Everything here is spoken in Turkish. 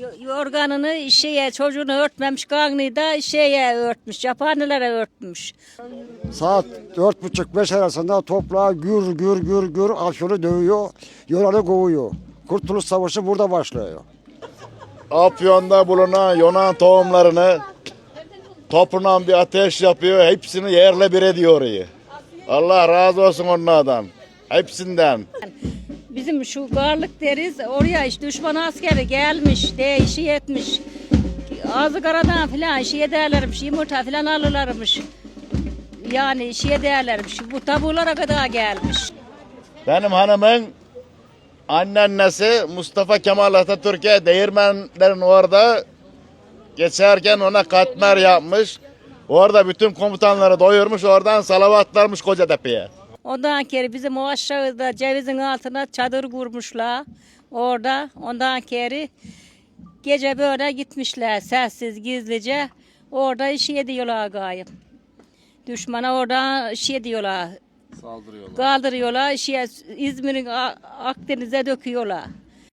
Yo- Yorganını şeye çocuğunu örtmemiş, kanını da şeye örtmüş, yapanlara örtmüş. Saat dört buçuk beş arasında toprağı gür gür gür gür Afyon'u dövüyor, Yunan'ı kovuyor. Kurtuluş Savaşı burada başlıyor. Afyon'da bulunan Yunan tohumlarını toprağın bir ateş yapıyor. Hepsini yerle bir ediyor orayı. Allah razı olsun onlardan. Hepsinden. Bizim şu garlık deriz, oraya işte düşman askeri gelmiş, değişi etmiş. Ağzı karadan filan şey ederlermiş, yumurta filan alırlarmış. Yani şey ederlermiş, bu tabulara kadar gelmiş. Benim hanımın anneannesi Mustafa Kemal Atatürk'e değirmenlerin orada geçerken ona katmer yapmış. Orada bütün komutanları doyurmuş. Oradan salavatlarmış Kocatepe'ye. Ondan kere bizim o aşağıda cevizin altına çadır kurmuşlar. Orada ondan kere gece böyle gitmişler sessiz gizlice. Orada iş ediyorlar gayet. Düşmana orada iş ediyorlar. Saldırıyorlar. Kaldırıyorlar. Şeye, İzmir'in Akdeniz'e döküyorlar.